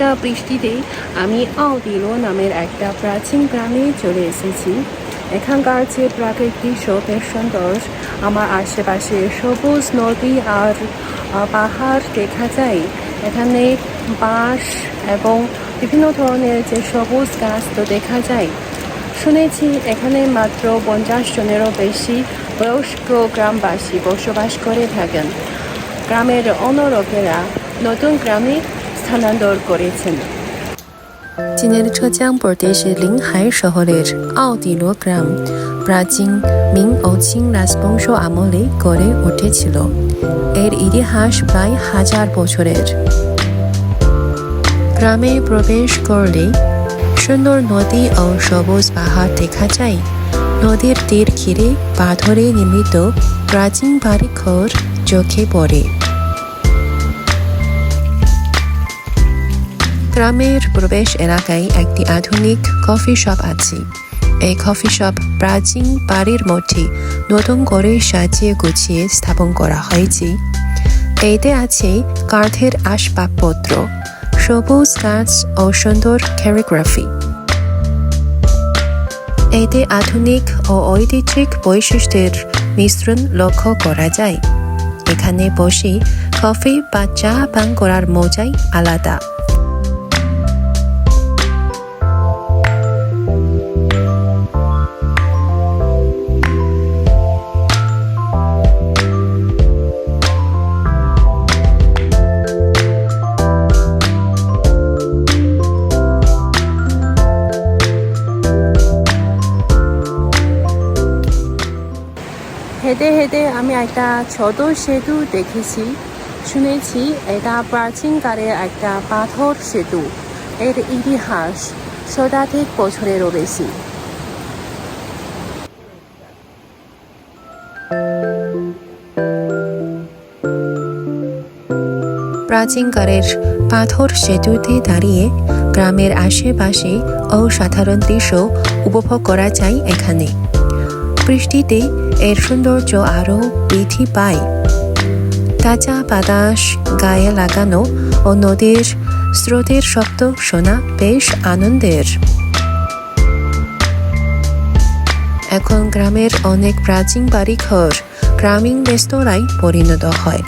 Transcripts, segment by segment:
হালকা বৃষ্টিতে আমি আউদিলো নামের একটা প্রাচীন গ্রামে চলে এসেছি। এখানকার যে প্রাকৃতিক শোকের সুন্দর আমার আশেপাশে সবুজ নদী আর পাহাড় দেখা যায়। এখানে বাঁশ এবং বিভিন্ন ধরনের যে সবুজ গাছ তো দেখা যায়। শুনেছি এখানে মাত্র পঞ্চাশ জনেরও বেশি বয়স্ক গ্রামবাসী বসবাস করে থাকেন। গ্রামের অন্য লোকেরা নতুন গ্রামে স্থানান্তর উঠেছিল। এর ইতিহাস প্রায় হাজার বছরের। গ্রামে প্রবেশ করলে সুন্দর নদী ও সবুজ পাহাড় দেখা যায়। নদীর তীর ঘিরে পাথরে নির্মিত প্রাচীন বাড়িঘর চোখে পড়ে। গ্রামের প্রবেশ এলাকায় একটি আধুনিক কফি শপ আছে। এই কফি শপ প্রাচীন বাড়ির মধ্যে নতুন করে সাজিয়ে গুছিয়ে স্থাপন করা হয়েছে। এতে আছে কাঠের আসবাবপত্র, সবুজ গাছ ও সুন্দর ক্যারিগ্রাফি এতে আধুনিক ও ঐতিহ্যিক বৈশিষ্ট্যের মিশ্রণ লক্ষ্য করা যায়। এখানে বসে কফি বা চা পান করার মজাই আলাদা। হেঁটে আমি একটা ছোট সেতু দেখেছি, শুনেছি এটা প্রাচীনকালের একটা পাথর সেতু, এর ইতিহাস শতাধিক বছরেরও বেশি। প্রাচীনকালের পাথর সেতুতে দাঁড়িয়ে গ্রামের আশেপাশে অসাধারণ দৃশ্য উপভোগ করা যায় এখানে। বৃষ্টিতে এর সৌন্দর্য আরও বৃদ্ধি পায়। তাজা বাতাস গায়ে লাগানো ও নদীর স্রোতের শব্দ শোনা বেশ আনন্দের। এখন গ্রামের অনেক প্রাচীন বাড়িঘর, গ্রামীণ রেস্তোরাঁয় পরিণত হয়।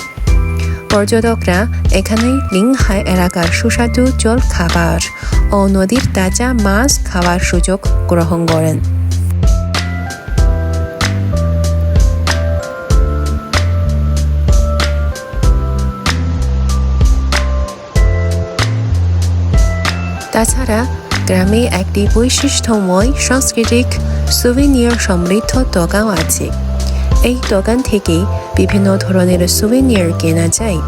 পর্যটকরা এখানে লিংহাই এলাকার সুস্বাদু জল খাবার ও নদীর তাজা মাছ খাওয়ার সুযোগ গ্রহণ করেন। তাছাড়া গ্রামে একটি বৈশিষ্ট্যময় সাংস্কৃতিক সুভিনিয়র সমৃদ্ধ দোকান আছে। এই দোকান থেকে বিভিন্ন ধরনের সুভিনিয়র কেনা যায়।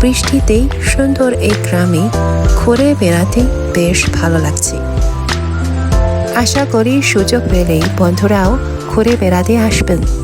বৃষ্টিতে সুন্দর এই গ্রামে ঘুরে বেড়াতে বেশ ভালো লাগছে। আশা করি সুযোগ পেলেই বন্ধুরাও ঘুরে বেড়াতে আসবেন।